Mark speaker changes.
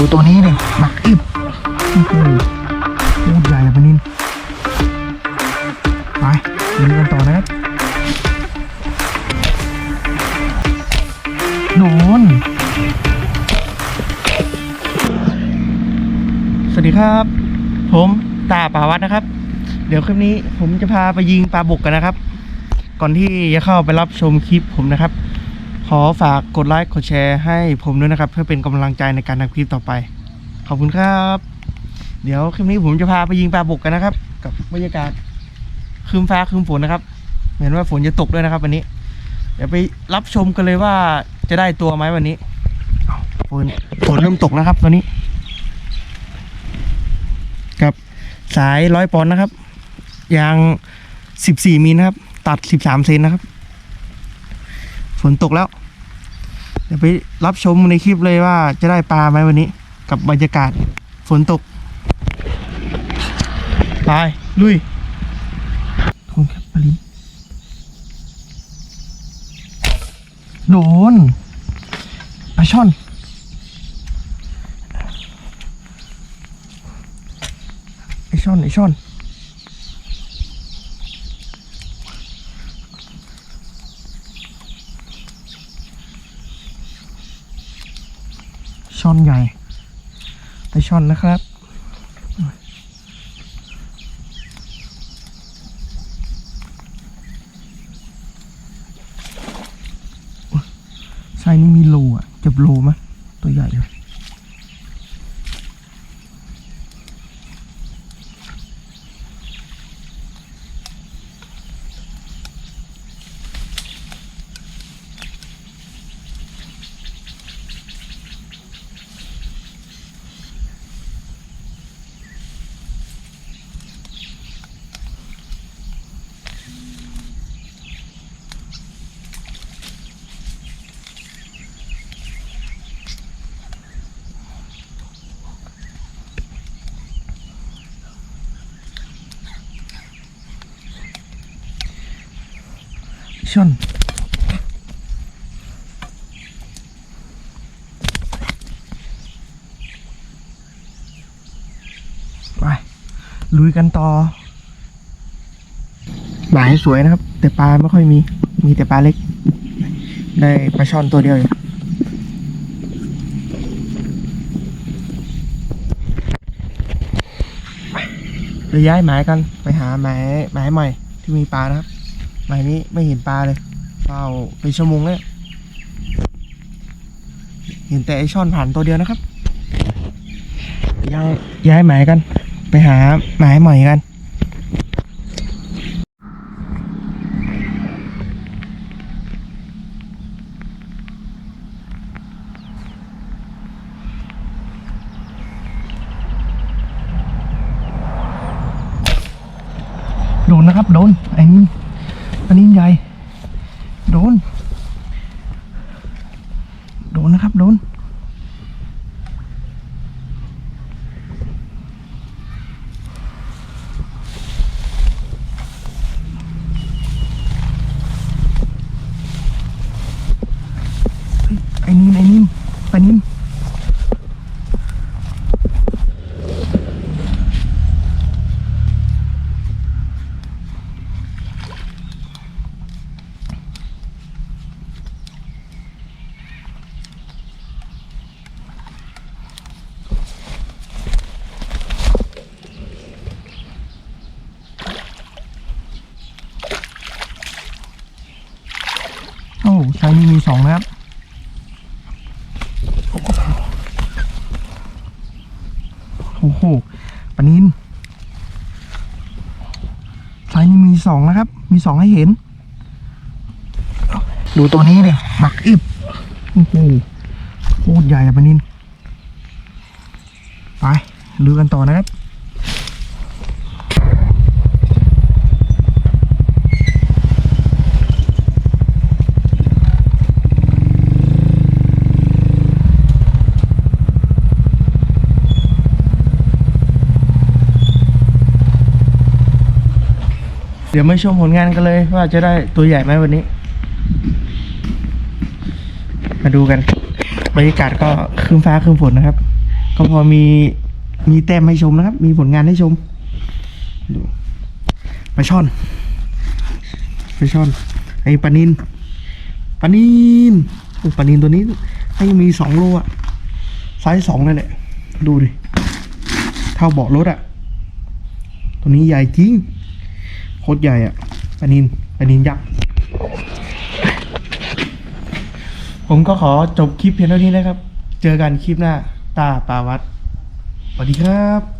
Speaker 1: ดูตัวนี้เลยหนักอิบโอ้โหพูดใหญ่ปะนินไปดูกันต่อนะครับโดนสวัสดีครับ ผมตาป่าวัดนะครับ เดี๋ยวคลิปนี้ผมจะพาไปยิงปลาบุกกันนะครับ ก่อนที่จะเข้าไปรับชมคลิปผมนะครับ ขอฝากกดไลค์กดแชร์ให้ผมด้วยนะครับ เพื่อเป็นกำลังใจในการทำคลิปต่อไป ขอบคุณครับ เดี๋ยวคลิปนี้ผมจะพาไปยิงปลาบุกกันนะครับ กับบรรยากาศคืมฟ้าคืมฝนนะครับ เห็นว่าฝนจะตกด้วยนะครับวันนี้ เดี๋ยวไปรับชมกันเลยว่าจะได้ตัวไหมวันนี้อ้าวฝนฝนเริ่มตกนะครับตอนนี้ กับสายร้อยปอนด์นะครับ ยางสิบสี่มิลนะครับ ตัดสิบสามเซนนะครับ ฝนตกแล้ว เดี๋ยวไปรับชมในคลิปเลยว่าจะได้ปลาไหมวันนี้ กับบรรยากาศฝนตกไปลุยทงครับปลินโดนปลาช่อนไอช่อนไอช่อน ช่อนใหญ่ไปช่อนนะครับไซนี้มีโลอะจับโลมั้ยตัวใหญ่เลย ช่อนไปลุยกันต่อหมายสวยนะครับ แต่ปลาไม่ค่อยมี มีแต่ปลาเล็ก ได้ปลาช่อนตัวเดียวอยู่ไปย้ายหมายกันไปหาหมายหมายใหม่ที่มีปลานะครับ หมายนี้ไม่เห็นปลาเลยเฝ้าเป็นชั่วโมงแล้วเห็นแต่ไอช่อนผ่านตัวเดียวนะครับย้ายย้ายหมายกัน ไปหาหมายใหม่กันโดนนะครับ โดนไอ้นี่ อันนี้ใหญ่ โดน โดนนะครับ โดน ไอ้นินไอ้นินปลานินโอ้ชายนี่มีสองนะครับโอ้โหปนินไซส์นี้มีสองนะครับ มีสองให้เห็น ดูตัวนี้เลยหนักอิบโอ้โหโคตรใหญ่อะปนินไปดูกันต่อนะครับ เดี๋ยวมาชมผลงานกันเลยว่าจะได้ตัวใหญ่ไหมวันนี้ มาดูกันบรรยากาศก็ครึ้มฟ้าครึ้มฝนนะครับ ก็พอมีมีแต้มให้ชมนะครับ มีผลงานให้ชม ดูปลาช่อนปลาช่อน ไอ้ปลานินปลานินโอ้ปลานินตัวนี้ให้มีสองโลอะไซส์สองเลยแหละดูดิเท่าเบาะรถอะตัวนี้ใหญ่จริง คตรใหญ่อะปลานินปลานินยักษ์ผมก็ขอจบคลิปเพียงเท่านี้นะครับ เจอกันคลิปหน้า ตาปาวัดสวัสดีครับ